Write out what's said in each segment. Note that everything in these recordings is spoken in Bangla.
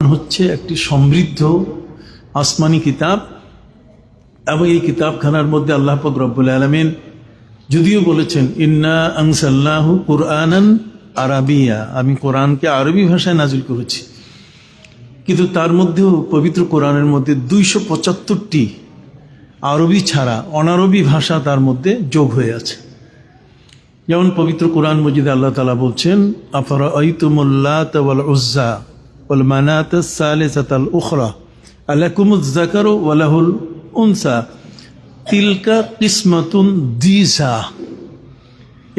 হচ্ছে একটি সমৃদ্ধ আসমানি কিতাব এবং এই কিতাবখানার মধ্যে আল্লাহ পাক রব্বুল আলমিন যদিও বলেছেন, ইন্না আংসাল্লাহু কুরআনান আরাবিয়া। আমি কোরআনকে আরবি ভাষায় নাজিল করেছি। কিন্তু তার মধ্যেও পবিত্র কোরআনের মধ্যে দুইশো পঁচাত্তরটি আরবি ছাড়া অনারবি ভাষা তার মধ্যে যোগ হয়ে আছে। যেমন পবিত্র কোরআন মজিদে আল্লাহ তালা বলছেন আফরা ঐতুমুল্লাত ওয়াল উজ্জা। সালেসাত আল উখরা আলাকুমুজ জাকারু ওয়ালাহুল উনসা তিলকা কিসমাতুন দিজা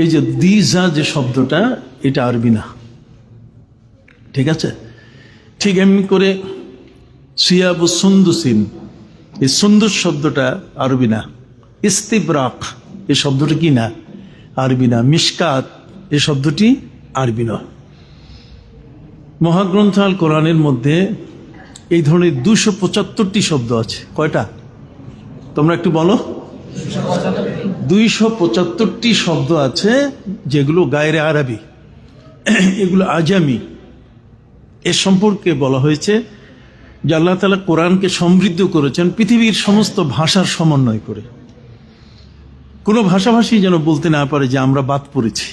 এই যে দিজা যে শব্দটা, এটা আরবি না। ঠিক আছে? ঠিক এমনি করে সিয়াবু সুন্দুসিন। এই সুন্দর শব্দটা আরবি না। ইস্তিবরাক, এই শব্দটা কি না? আরবি না। মিসকাত এই শব্দটি আরবি নয়। মহাগ্রন্থ আল কোরআনের মধ্যে এই ধরনের দুশো পঁচাত্তরটি শব্দ আছে। কয়টা? তোমরা একটু বলো। দুইশো পঁচাত্তরটি শব্দ আছে যেগুলো গায়রে আরবি। এগুলো আজামি। এ সম্পর্কে বলা হয়েছে যে আল্লাহ তালা কোরআনকে সমৃদ্ধ করেছেন পৃথিবীর সমস্ত ভাষার সমন্বয় করে। কোনো ভাষাভাষী যেন বলতে না পারে যে আমরা বাদ পড়েছি।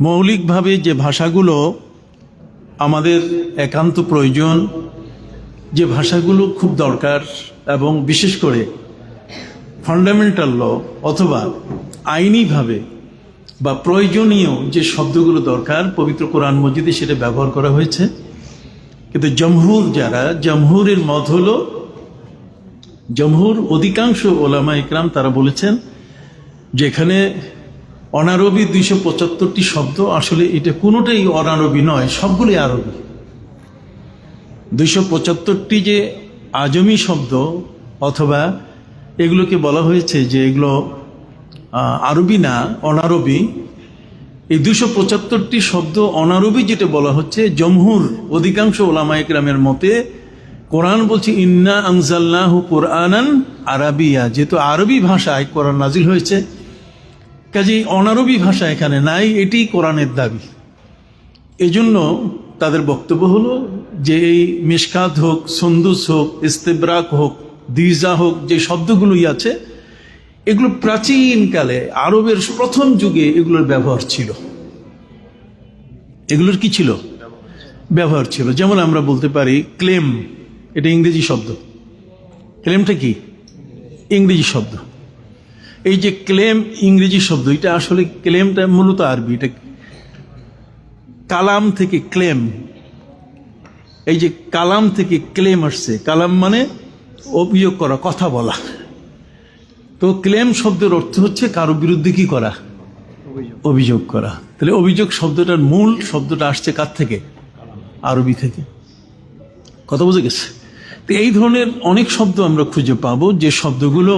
মৌলিকভাবে যে ভাষাগুলো আমাদের একান্ত প্রয়োজন যে ভাষাগুলো খুব দরকার এবং বিশেষ করে ফান্ডামেন্টাল ল অথবা আইনিভাবে বা প্রয়োজনীয় যে শব্দগুলো দরকার, পবিত্র কোরআন মসজিদে সেটা ব্যবহার করা হয়েছে। কিন্তু জমহুর যারা, জমহুরের মত হলো, জমহুর অধিকাংশ ওলামা ইকরাম তারা বলেছেন, যেখানে অনারবি দুইশো পঁচাত্তরটি শব্দ, আসলে এটা কোনোটাই অনারবি নয়, সবগুলোই আরবি। দুইশো পঁচাত্তরটি যে আজমি শব্দ অথবা এগুলোকে বলা হয়েছে যে এগুলো আরবি না, অনারবি, এই দুশো পঁচাত্তরটি শব্দ অনারবি যেটা বলা হচ্ছে, জমহুর, অধিকাংশ ওলামা ইকরামের মতে, কোরআন বলছে, ইন্না আংজাল্লাহু কোরআনান আরাবিয়া যেহেতু আরবি ভাষায় কোরআন নাজিল হয়েছে কাজেই অনারবি ভাষা এখানে নাই, এটি কোরআনের দাবি। এজন্য তাদের বক্তব্য হলো যে এই মিসকাত হোক, সন্দুস হোক, ইস্তেবরাক হোক, দিজা হোক, যে শব্দগুলোই আছে, এগুলো প্রাচীনকালে আরবের প্রথম যুগে এগুলোর ব্যবহার ছিল। এগুলোর কি ছিল? ব্যবহার ছিল। যেমন আমরা বলতে পারি ক্লেম, এটা ইংরেজি শব্দ। ক্লেমটা কি? ইংরেজি শব্দ। এই যে ক্লেম ইংরেজি শব্দ এটা আসলে ক্লেমটা মূলত আরবি এটা কালাম থেকে ক্লেম। এই যে কালাম থেকে ক্লেম আসছে কালাম মানে অভিযোগ করা কথা বলা। তো ক্লেম শব্দের অর্থ হচ্ছে কারও বিরুদ্ধে কি করা? অভিযোগ। করা। তাহলে অভিযোগ শব্দটার মূল শব্দটা আসছে কার থেকে? আরবি থেকে। কথা বুঝে গেছে? তো এই ধরনের অনেক শব্দ আমরা খুঁজে পাবো যে শব্দগুলো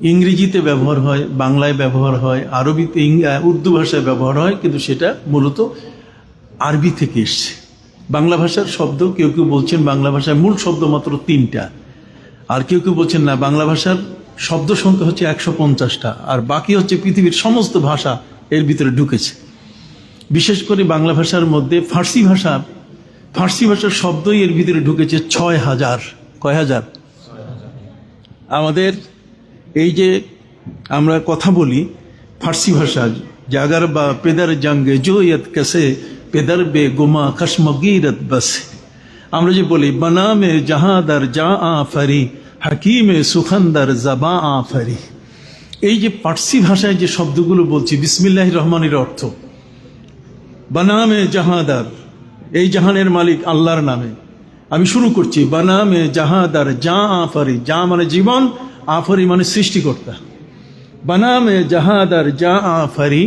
ইংরেজিতে ব্যবহার হয়, বাংলায় ব্যবহার হয়, আরবিতে উর্দু ভাষায় ব্যবহার হয়, কিন্তু সেটা মূলত আরবি থেকে এসছে। বাংলা ভাষার শব্দ, কেউ কেউ বলছেন বাংলা ভাষায় মূল শব্দ মাত্র তিনটা। আর কেউ কেউ বলছেন না, বাংলা ভাষার শব্দ সংখ্যা হচ্ছে একশো পঞ্চাশটা, আর বাকি হচ্ছে পৃথিবীর সমস্ত ভাষা এর ভিতরে ঢুকেছে। বিশেষ করে বাংলা ভাষার মধ্যে ফার্সি ভাষা, ফার্সি ভাষার শব্দই এর ভিতরে ঢুকেছে ছয় হাজার, কয় হাজার। আমাদের এই যে আমরা কথা বলি ফার্সি ভাষা, জাগার বা পেদার জাঙ্গে জোয়ত কেসে পেদার বে গোমা খসমগিরত বস। আমরা যে বলি বনামে জাহাদার জা আফারি হাকিমে সুখন্দর জবা আফারি এই যে পার্সি ভাষায় যে শব্দগুলো বলছি, বিসমিল্লাহ রহমানের অর্থ বানামে জাহাদার এই জাহানের মালিক আল্লাহর নামে। আমি শুরু করছি বানামে জাহাদার যা আফারি যা মানে জীবন আফারি মানে সৃষ্টিকর্তা। বানামে জাহাদার যা আফারি,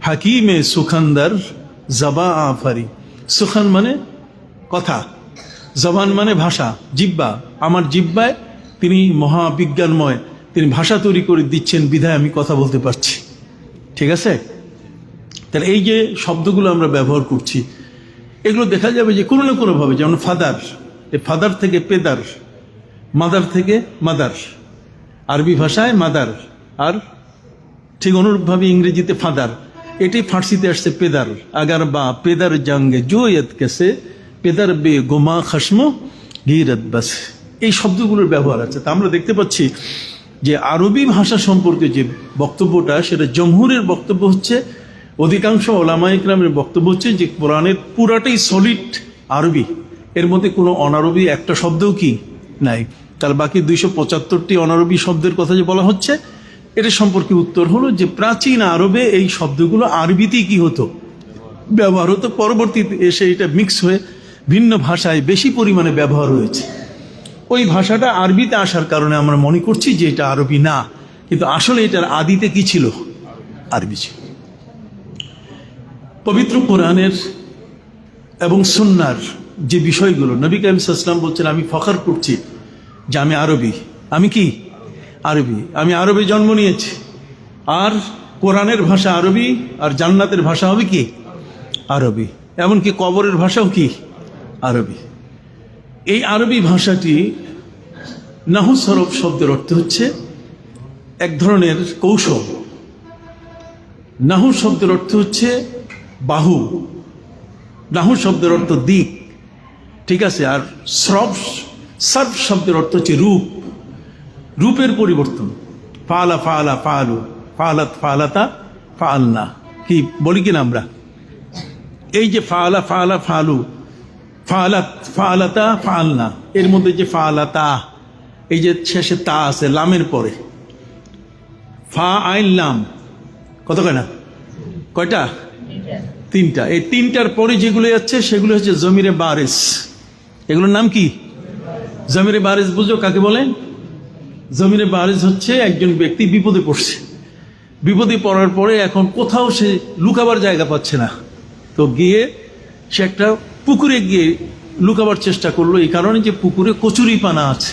হাকিমে সুখন্দর জবা আফারি। সুখান মানে কথা, জবান মানে ভাষা, জিব্বা। আমার জিব্বায় তিনি মহাবিজ্ঞানময়, তিনি ভাষা তৈরি করে দিচ্ছেন, বিধায় আমি কথা বলতে পারছি। ঠিক আছে? তাহলে এই যে শব্দগুলো আমরা ব্যবহার করছি, এগুলো দেখা যাবে যে কোনো না কোনোভাবে যেমন ফাদার ফাদার থেকে পেদার, মাদার থেকে মাদার। আরবি ভাষায় মাদার, আর ঠিক অনুরূপভাবে ইংরেজিতে ফাদার। এটি ফার্সিতে আসছে পেদার, আগার বা পেদার জাঙ্গে জোয়ত কেসে, পেদার বে গোমা খাসমো গিরত বাস। এই শব্দগুলোর ব্যবহার আছে। তা আমরা দেখতে পাচ্ছি যে আরবি ভাষা সম্পর্কে যে বক্তব্যটা, সেটা জমহুরের বক্তব্য হচ্ছে, অধিকাংশ ওলামা ইকরামের বক্তব্য হচ্ছে যে কোরআনের পুরাটাই সলিড আরবি। এর মধ্যে কোনো অনারবি একটা শব্দও কি নাই। তার বাকি দুইশো পঁচাত্তরটি অনারবি শব্দের কথা যে বলা হচ্ছে, এটা সম্পর্কে উত্তর হলো যে প্রাচীন আরবে এই শব্দগুলো আরবিতেই কি হতো? ব্যবহার হতো। পরবর্তীতে এসে এটা মিক্স হয়ে ভিন্ন ভাষায় বেশি পরিমাণে ব্যবহার হয়েছে। ওই ভাষাটা আরবিতে আসার কারণে আমরা মনে করছি যে এটা আরবি না, কিন্তু আসলে এটার আদিতে কি ছিল? আরবি ছিল। পবিত্র কোরআনের এবং সুন্নার যে বিষয়গুলো, নবী কাইম বলছেন, আমি ফখর করছি যে আমি আরবি। আমি কি? আরবি। আমি আরবে জন্ম নিয়েছি। আর কোরআনের ভাষা আরবি, আর জান্নাতের ভাষা হবে কি? আরবি। এমনকি কবরের ভাষাও কি? আরবি। এই আরবি ভাষাটি নাহু সরব শব্দের অর্থ হচ্ছে এক ধরনের কৌশল। নাহু শব্দের অর্থ হচ্ছে বাহু। নাহু শব্দের অর্থ দিক। ঠিক আছে? আর স্রব সর্ব শব্দের অর্থ হচ্ছে রূপ। রূপের পরিবর্তন। ফালা ফালা, ফালু, ফালাত, ফালাতা, ফালনা। কি, বলি কিনা আমরা? এই যে ফালা ফালা, ফালু, ফালাত, ফালাতা, ফালনা, এর মধ্যে যে ফালাতা, এই যে শেষে তা আছে, লামের পরে। ফা, আইন, লাম, কত কয়না কয়টা? তিনটা। এই তিনটার পরে যেগুলো যাচ্ছে, সেগুলো হচ্ছে জমিরে বারেস। এগুলোর নাম কি? জমিরে বারিস বুঝো, কাকে বলেন? জমিরে বারিস হচ্ছে একজন ব্যক্তি বিপদে পড়ছে। বিপদে পড়ার পরে এখন কোথাও সে লুকাবার জায়গা পাচ্ছে না। তো গিয়ে সে একটা পুকুরে গিয়ে লুকাবার চেষ্টা করল, এই কারণে যে পুকুরে কচুরি পানা আছে।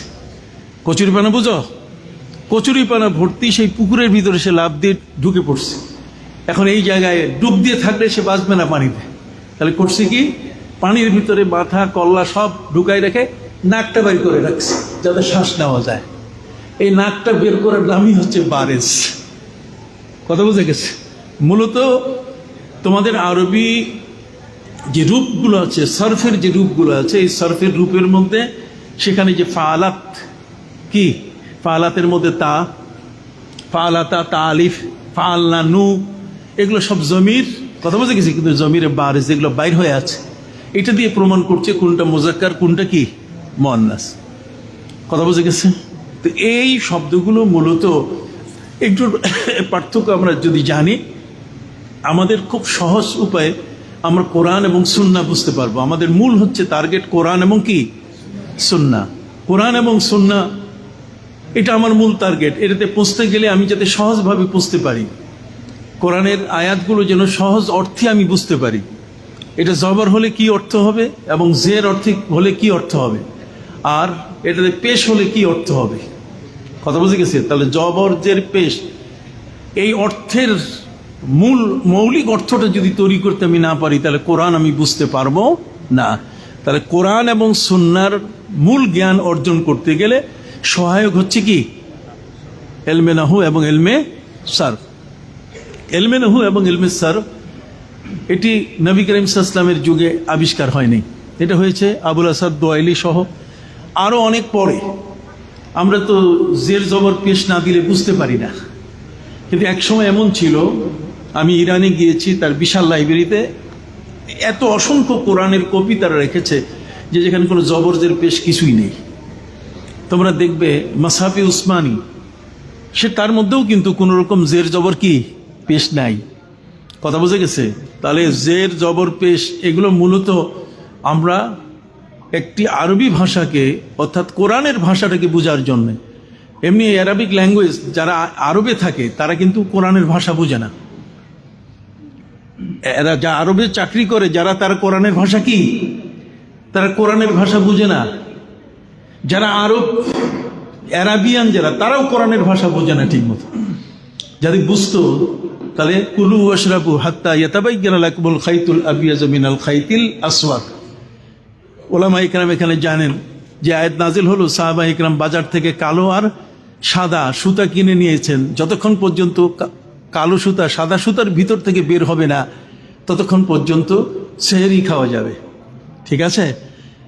কচুরি পানা বুঝো? কচুরি পানা ভর্তি সেই পুকুরের ভিতরে সে লাভ দিয়ে ঢুকে পড়ছে। এখন এই জায়গায় ডুব দিয়ে থাকলে সে বাঁচবে না পানিতে। তাহলে করছে কি? পানির ভিতরে মাথা, কল্লা সব ঢুকাই রেখে নাকটা বের করে রাখছে, যাতে শ্বাস নেওয়া যায়। এই নাকটা বের করার নামই হচ্ছে বারেস কথা বুঝে গেছে? মূলত তোমাদের আরবি যে রূপগুলো আছে, সার্ফের যে রূপগুলো আছে, এই সার্ফের রূপের মধ্যে সেখানে যে ফালাত, কি? ফালাতের মধ্যে তা, ফালাতা তা আলিফ ফালনা, নু, এগুলো সব জমির, কথা বুঝে গেছি? কিন্তু জমির বারিস যেগুলো বাইর হয়ে আছে। এটা দিয়ে প্রমাণ করছে কোনটা মোজাক্কার, কোনটা কি? মন্নাস কথা বুঝে গেছে? তো এই শব্দগুলো মূলত একটু পার্থক্য আমরা যদি জানি, আমাদের খুব সহজ উপায়ে আমরা কোরআন এবং সুন্না বুঝতে পারব। আমাদের মূল হচ্ছে টার্গেট কোরআন এবং কি? সুন্না। কোরআন এবং সুন্না, এটা আমার মূল টার্গেট। এটাতে পৌঁছতে গেলে আমি যাতে সহজভাবে বুঝতে পারি। কোরআনের আয়াতগুলো যেন সহজ অর্থে আমি বুঝতে পারি। এটা জবর হলে কি অর্থ হবে এবং জের অর্থে হলে কি অর্থ হবে? আর এটাতে পেশ হলে কি অর্থ হবে? কথা বুঝে গেছে? তাহলে জবর জের পেশ। এই অর্থের মূল মৌলিক অর্থটা যদি তৈরি করতে আমি না পারি, তাহলে কোরআন আমি বুঝতে পারব না। তাহলে কোরআন এবং সুন্নার মূল জ্ঞান অর্জন করতে গেলে সহায়ক হচ্ছে কি? এলমে নাহু এবং এলমে সার্ফ এলমে নাহু এবং এলমে সার্ফ এটি নবী করিম ইসলামের যুগে আবিষ্কার হয়নি। এটা হয়েছে আবুল আসাদ দোয়াইলি সহ আরও অনেক পরে। আমরা তো জের জবর পেশ না দিলে বুঝতে পারি না। কিন্তু একসময় এমন ছিল, আমি ইরানে গিয়েছি, তার বিশাল লাইব্রেরিতে এত অসংখ্য কোরআনের কপি তারা রেখেছে যে যেখানে কোনো জবরজের পেশ কিছুই নেই। তোমরা দেখবে মাসাফি উসমানী, সে তার মধ্যেও কিন্তু কোনো রকম জের জবর কি পেশ নাই। কথা বুঝে গেছে? তাহলে জের জবর পেশ এগুলো মূলত আমরা একটি আরবি ভাষাকে, অর্থাৎ কোরআনের ভাষাটাকে বোঝার জন্যে। এমনি অ্যারাবিক ল্যাঙ্গুয়েজ যারা আরবে থাকে, তারা কিন্তু কোরআনের ভাষা বোঝে না। এরা যা আরবে চাকরি করে, যারা তারা কোরআনের ভাষা কি? তারা কোরআনের ভাষা বুঝে না। যারা আরব, অ্যারাবিয়ান যারা, তারাও কোরআনের ভাষা বোঝে না ঠিক মতো যদি বুঝতো, তাহলে কুলু আশরাবু হাত্তা ইয়াতাবাইয়ান লাকুমুল খাইতুল আবিয়াজ মিনাল খাইতিল আসওয়াদ। ওলামা ইকরাম এখানে জানেন যে আয়াত নাজিল হলো, সাহাবা ইকরাম বাজার থেকে কালো আর সাদা সুতা কিনে নিয়েছেন। যতক্ষণ পর্যন্ত কালো সুতা, সাদা সুতার ভিতর থেকে বের হবে না, ততক্ষণ পর্যন্ত সেহেরি খাওয়া যাবে। ঠিক আছে?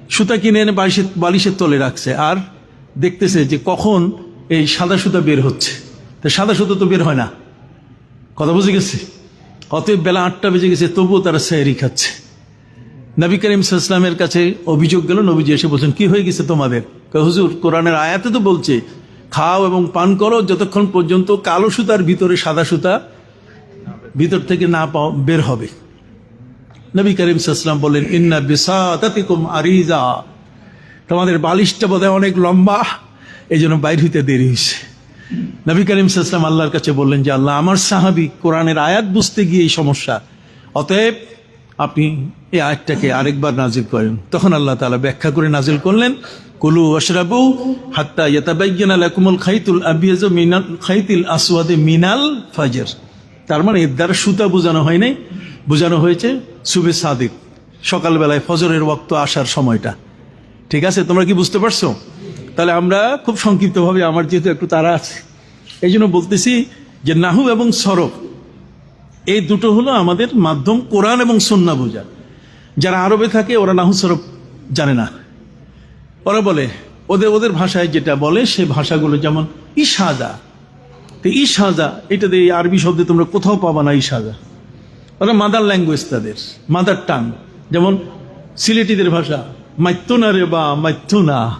সুতা কিনে এনে বালিশের বালিশের তলে রাখছে আর দেখতেছে যে কখন এই সাদা সুতা বের হচ্ছে। তো সাদা সুতা তো বের হয় না। কথা বুঝে গেছে? অতএব বেলা আটটা বেজে গেছে, তবুও তারা সেহরি খাচ্ছে। নবী করিম সাল্লামের কাছে অভিযোগ গেল, নবীজি এসে বলছেন, কি হয়ে গেছে তোমাদের? হুজুর, কোরআনের আয়াতে তো বলছে, খাও এবং পান করো যতক্ষণ পর্যন্ত কালো সুতার ভিতরে সাদা সুতা ভিতর থেকে না পাও, বের হবে। নবী করিম সাল্লাম বললেন, ইন্না বিসাতাতিকুম আরিজা। তোমাদের বালিশটা বোধহয় অনেক লম্বা এই জন্য বাইর হইতে দেরি হয়েছে নবী করিম সাল্লাম আল্লাহর কাছে বললেন যে, আল্লাহ আমার সাহাবি কোরআনের আয়াত বুঝতে গিয়ে এই সমস্যা, অতএব আপনি এই আয়াতটাকে আরেকবার নাজিল করেন। তখন আল্লাহ তালা ব্যাখ্যা করে নাজিল করলেন, কুলু ওয়াশরাবু হাত্তা ইয়াতাবায়্যানা লাকুমুল খাইতুল আবিয়াজু মিনাল খাইতিল আসওয়াদে মিনাল ফাজর। তার মানে এর দ্বারা সুতা বোঝানো হয় নাই। বোঝানো হয়েছে, সুবে সাদিক, সকালবেলায় ফজরের ওক্ত আসার সময়টা। ঠিক আছে, তোমরা কি বুঝতে পারছ? তাহলে আমরা খুব সংক্ষিপ্তভাবে, আমার যেহেতু একটু তারা আছে এই জন্য বলতেছি যে নাহু এবং সরফ এই দুটো হলো আমাদের মাধ্যম কোরআন এবং সন্না বোঝা। যারা আরবে থাকে, ওরা নাহু সরফ জানে না। ওরা বলে, ওদের ওদের ভাষায় যেটা বলে, সে ভাষাগুলো যেমন ইশাজা তো ইশাজা এটা দিয়ে এই আরবি শব্দে তোমরা কোথাও পাবা না ইশাজা ওরা মাদার ল্যাঙ্গুয়েজ তাদের মাদার টাং যেমন সিলেটিদের ভাষা মাইত্যুনা রে বা মাইত্যুনা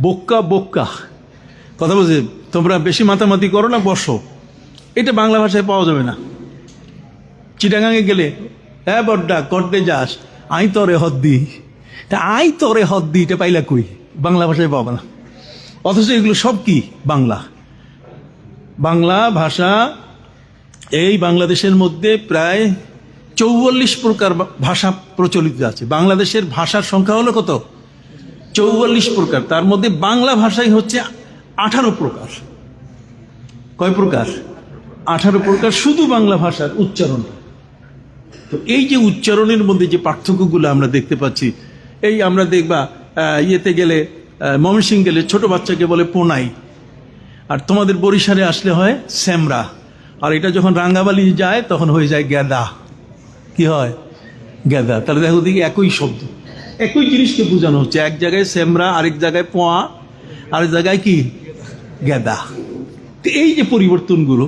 বোক্কা বোক্কা। কথা বলছে, তোমরা বেশি মাতামাতি করো না, বসো। এটা বাংলা ভাষায় পাওয়া যাবে না। চিটাগাঙে গেলে হ্যাঁ বড্ডা করতে যাস। আই তরে হদ্দি তা আই তরে হদ্দি এটা পাইলা কই? বাংলা ভাষায় পাবো না। অথচ এগুলো সব কি? বাংলা। বাংলা ভাষা এই বাংলাদেশের মধ্যে প্রায় চৌচল্লিশ প্রকার ভাষা প্রচলিত আছে। বাংলাদেশের ভাষার সংখ্যা হলো কত? চৌচল্লিশ প্রকার। তার মধ্যে বাংলা ভাষাই হচ্ছে আঠারো প্রকার। কয় প্রকার? আঠারো প্রকার শুধু বাংলা ভাষার উচ্চারণ। তো এই যে উচ্চারণের মধ্যে যে পার্থক্যগুলো আমরা দেখতে পাচ্ছি, এই আমরা দেখবা ইয়েতে গেলে ময়মনসিং গেলে ছোট বাচ্চাকে বলে পোনাই। আর তোমাদের বরিশালে আসলে হয় স্যামরা। আর এটা যখন রাঙ্গাবালি যায়, তখন হয়ে যায় গ্যাদা। কি হয়? গ্যাদা। তাহলে দেখো দেখি একই শব্দ। একই জিনিসকে বোঝানো হচ্ছে। এক জায়গায় স্যামরা, আরেক জায়গায় পোয়া, আরেক জায়গায় কি? গ্যাদা। এই যে পরিবর্তনগুলো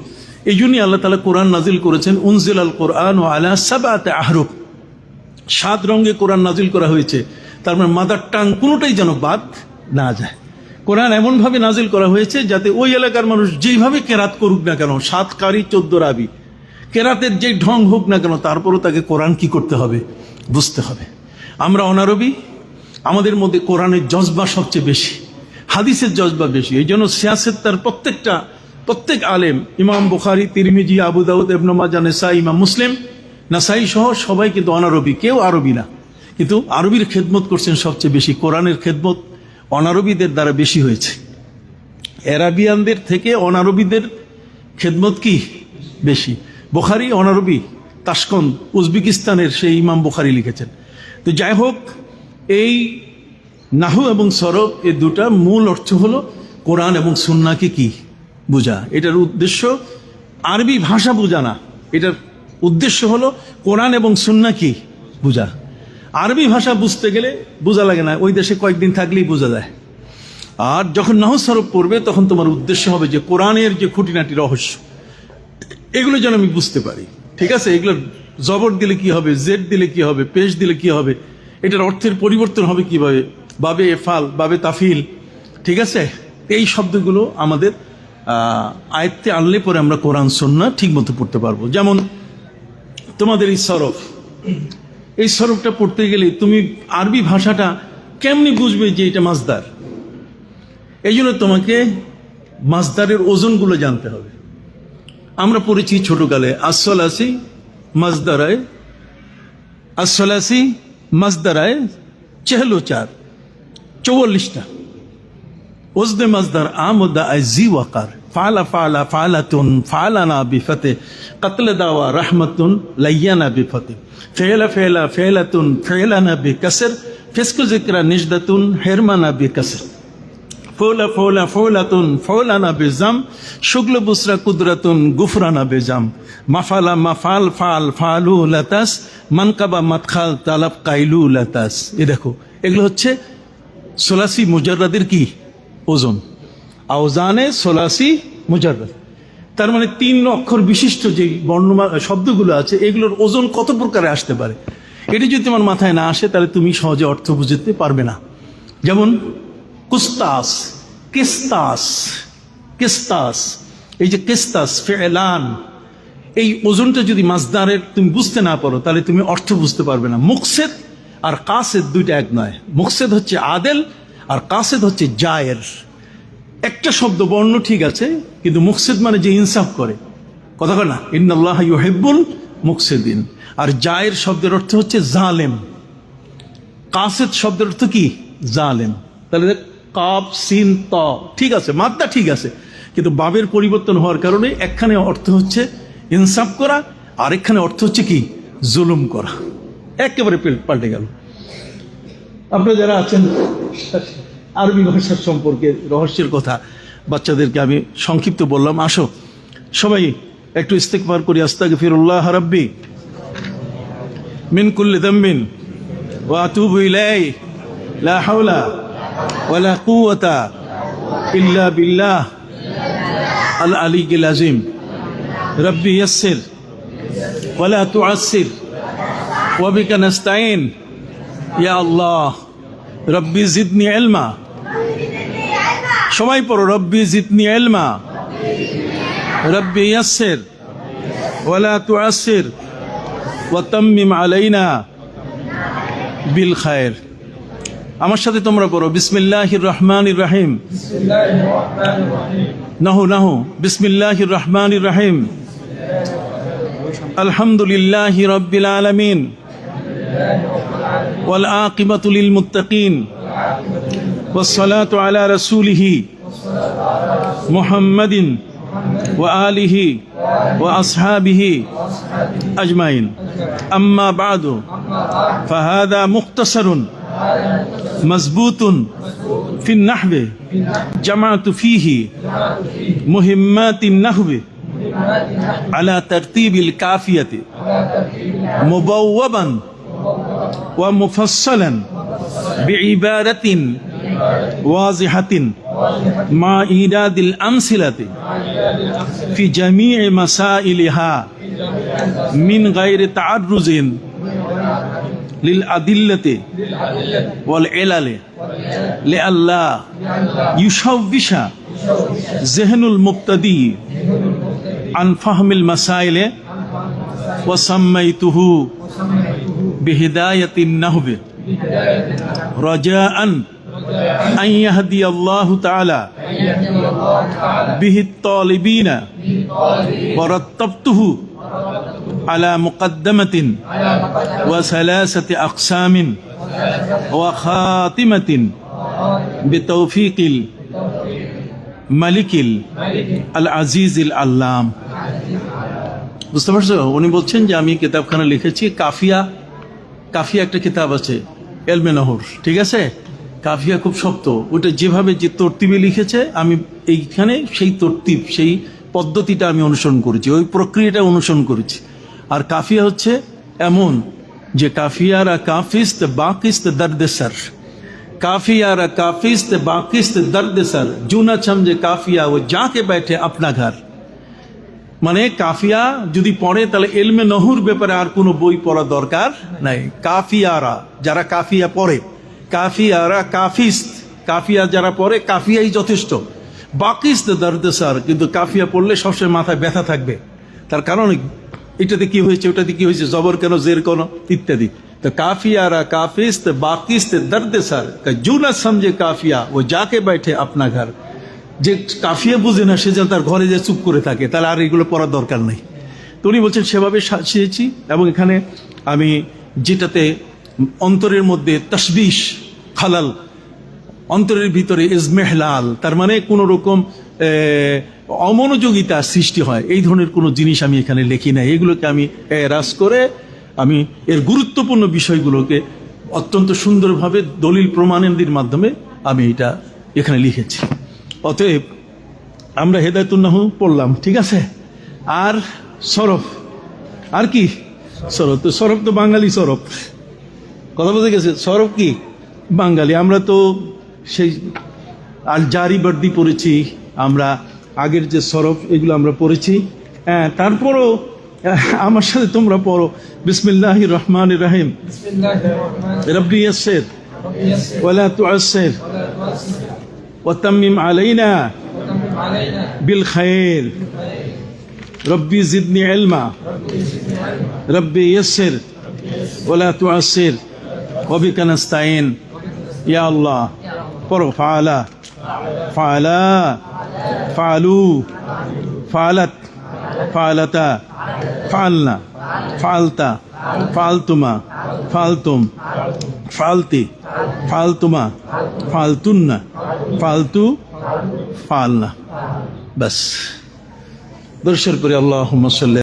এই জন্যই আল্লাহ তালা কোরআন নাজিল করেছেন উনজিল আল কোরআন ও আলা সাবাতে আহরুফ। সাত রঙে কোরআন নাজিল করা হয়েছে, তার মানে মাদার টাং কোনোটাই যেন বাদ না যায়। কোরআন এমনভাবে নাজিল করা হয়েছে যাতে ওই এলাকার মানুষ যেইভাবে কেরাত করুক না কেন, সাত কারি চোদ্দ রাবি, কেরাতের যে ঢং হোক না কেন, তারপরও তাকে কোরআন কি করতে হবে? বুঝতে হবে। আমরা অনারবি, আমাদের মধ্যে কোরআনের জজবা সবচেয়ে বেশি, হাদিসের জজবা বেশি, এই জন্য সিয়াসের তার প্রত্যেকটা প্রত্যেক আলেম, ইমাম বুখারি, তিরমিজি, আবু দাউদ এবন মাজা নেসা ইমাম মুসলিম, নাসাই সহ সবাই কিন্তু অনারবি, কেউ আরবি না। কিন্তু আরবির খেদমত করছেন সবচেয়ে বেশি, কোরআনের খেদমত অনারবিদের দ্বারা বেশি হয়েছে। অ্যারাবিয়ানদের থেকে অনারবিদের খেদমত কি বেশি? বোখারি অনারবি তাসকন্দ উজবেকিস্তানের সেই ইমাম বোখারি লিখেছেন। তো যাই হোক, এই নাহু এবং সরব এই দুটা মূল অর্থ হলো কোরআন এবং সুন্নাকে কি? বোঝা। এটার উদ্দেশ্য আরবি ভাষা বোঝা না। এটার উদ্দেশ্য হলো কোরআন এবং সুন্না কি? বোঝা। আরবি ভাষা বুঝতে গেলে বোঝা লাগে না। ওই দেশে কয়েকদিন থাকলেই বোঝা যায়। আর যখন নাহসরফ পড়বে, তখন তোমার উদ্দেশ্য হবে যে কোরআনের যে খুঁটিনাটি রহস্য, এগুলো যেন আমি বুঝতে পারি। ঠিক আছে? এগুলো জবর দিলে কি হবে? জেড দিলে কি হবে? পেশ দিলে কি হবে? এটার অর্থের পরিবর্তন হবে কীভাবে? বাবে এফাল বাবে তাফিল। ঠিক আছে? এই শব্দগুলো আমাদের আয়ত্তে আনলে পরে আমরা কোরআন, সন্না ঠিক মতো পড়তে পারব। যেমন তোমাদের এই সরফ। এই সরফটা পড়তে গেলে তুমি আরবি ভাষাটা কেমনি বুঝবে যে এটা মাসদার এই জন্য তোমাকে মাসদারের ওজনগুলো জানতে হবে। আমরা পড়েছি ছোটকালে আসলাসি মাজদারায় আসলাসি মাজদারায় চেহলো চার, চৌয়াল্লিশটা। ওজদে মাজদার ওয়াকার। ফালা ফালা ফালাতুন ফালানা বিফতে। কতল দাওয়া রহমতুন লাইয়ানা বিফতে। ফেলা ফেলা ফেলাতুন ফেলানা বিকসর। ফিসকু জিকরা নিজদাতুন হেরমানা বিকসর। ফৌলা ফৌলা ফৌলাতুন ফৌলানা বেজাম। শুক্ল বুসরা কুদরাতুন গুফরানা বেজাম। মাফালা মাফাল ফাল ফালু লাতাস, মানকাবা মাতখাল তালাব কাইলু লাতাস। এ দেখো, এগুলো হচ্ছে সোলাসি মুজাররাদের কি? ওজন। আওজানে সোলাসি মুজাররাদ তার মানে তিন অক্ষর বিশিষ্ট যে বর্ণমা শব্দগুলো আছে, এগুলোর ওজন কত প্রকারে আসতে পারে? এটি যদি তোমার মাথায় না আসে, তাহলে তুমি সহজে অর্থ বুঝতে পারবে না। যেমন, কুস্তাস, কিস্তাস কিস্তাস। এই যে কিস্তাস, ফেলান, এই ওজনটা যদি মাসদারের তুমি বুঝতে না পারো, তাহলে তুমি অর্থ বুঝতে পারবে না। মুকসেদ আর কাসেদ দুইটা এক নয়। মুকসেদ হচ্ছে আদেল আর কাসেদ হচ্ছে জায়ের। একটা শব্দ বর্ণ ঠিক আছে, কিন্তু মুকসেদ মানে যে ইনসাফ করে। কথা কয় না? ইন্নাল্লাহ ইউহিব্বুল মুকসেদিন। আর জায়ের শব্দের অর্থ হচ্ছে জালেম। কাসেদ শব্দের অর্থ কি? জালেম। তাহলে কাপ সিন, ত, ঠিক আছে, মাত্রা ঠিক আছে। কিন্তু বাবের পরিবর্তন হওয়ার কারণে একখানে অর্থ হচ্ছে ইনসাফ করা, আর একখানে অর্থ হচ্ছে কি? জুলুম করা। একেবারে পাল্টে গেল। আপনারা যারা আছেন আরবি ভাষার সম্পর্কে রহস্যের কথা বাচ্চাদেরকে আমি সংক্ষিপ্ত বললাম। আসো, সবাই একটু ইস্তেকবার করি। আস্তাকে ফিরুল্লাহ হারাব্বি মিন কুল্লি দামিন ও আতুব ইলাই লা হাওলা আল ওয়া ইয়া আল্লাহ। রব্বি জিদনি এলমা সবাই পড়ো, রব্বি জিতনি এলমা রব্বি ইয়াসির ওয়ালা তুআসির ওয়া তাম্মিম আলাইনা বিল খায়ের আমার সাথে তোমরা পড়ো, বিসমিল্লাহির রহমানির রহিম। নাহু নাহু, বিসমিল্লাহির রহমানির রহিম। আলহামদুলিল্লাহি রব্বিল আলামিন। والعاقبة للمتقين والصلاة على رسوله محمد وآله وأصحابه أجمعين أما بعد فهذا مختصر مضبوط في النحو جمعت فيه مهمات النحو على ترتيب الكافية مبوبا ومفصلا بعبارة واضحة مع إيراد الأمثلة في جميع مسائلها من غير تعرض للأدلة والعلل لئلا يشوش ذهن المبتدئ عن فهم المسائل وسميته بهداية النهب رجاء أن يهدي الله تعالى به الطالبين ورتبته على مقدمة وثلاثة أقسام وخاتمة بتوفيق الملك العزيز العلام বুঝতে পারছো উনি বলছেন যে আমি কিতাবখানা লিখেছি কাফিয়া কাফিয়া একটা কিতাব আছে, এলমে নহর, ঠিক আছে? কাফিয়া খুব শক্ত ওটা যেভাবে যে তর্তিবে লিখেছে, আমি এইখানে সেই তর্তিব, সেই পদ্ধতিটা আমি অনুসরণ করেছি, ওই প্রক্রিয়াটা অনুসরণ করেছি। আর কাফিয়া হচ্ছে এমন যে কাফিয়ারা কাফিস্ত বাকিস্ত দার্দেসার কাফিয়ারা কাফিস্ত বাকিস্ত দার্দেসার জুনা যে কাফিয়া, ও যাকে বেঠে আপনা ঘর মানে কাফিয়া যদি পড়ে, তাহলে এলমে নহুর ব্যাপারে আর কোনো বই পড়া দরকার নাই। কাফিয়ারা, যারা কাফিয়া পড়ে, কাফিয়ারা কাফিস কাফিয়া যারা পড়ে, কাফিয়াই যথেষ্ট। বাকিস দার্দেসার, কিন্তু কাফিয়া পড়লে সবসময় মাথায় ব্যথা থাকবে। তার কারণ এটাতে কি হয়েছে, ওটাতে কি হয়েছে, জবর কেন, জের কেন, ইত্যাদি। তো কাফিয়ারা কাফিস বাকিস দার্দেসার। জুনা সমঝে কাফিয়া, ও যাকে বাইঠে আপনা ঘর। যে কাফিয়া বুঝে না, সে যেন তার ঘরে যে চুপ করে থাকে, তাহলে আর এগুলো পড়ার দরকার নেই। তো উনি বলছেন, সেভাবে সাজিয়েছি এবং এখানে আমি যেটাতে অন্তরের মধ্যে তসবিশ খালাল, অন্তরের ভিতরে ইজমেহলাল তার মানে কোনো রকম অমনোযোগিতা সৃষ্টি হয়। এই ধরনের কোনো জিনিস আমি এখানে লিখি নাই। এগুলোকে আমি রাস করে আমি এর গুরুত্বপূর্ণ বিষয়গুলোকে অত্যন্ত সুন্দরভাবে দলিল প্রমাণের মাধ্যমে আমি এটা এখানে লিখেছি। অতএব আমরা হেদায়তুল্লাহ পড়লাম ঠিক আছে? আর সরফ আর কি? সরফ তো সরফ তো বাঙালি সরফ। কথা বলতে গেছে সরফ কি? বাঙালি। আমরা তো সেই আর জারি বার্দি পড়েছি আমরা আগের যে সরফ এগুলো আমরা পড়েছি। হ্যাঁ তারপরও আমার সাথে তোমরা পড়ো। বিসমিল্লাহ রহমান রাহিম। রব্বি আসের ওয়ালা আসের وتمم علينا بالخير. ربي زدني علما. ربي يسر. ولا تعسر. وبك نستعين. يا الله. قرب فعلا فعلا فعلوا. فعلت. فعلتا فعلنا. فعلتا فعلتما. فعلتم. فعلتي. فعلتما. فعلتن. ফাআলতুন্না ফাল না। বাস। দর্শন করে সাল্লি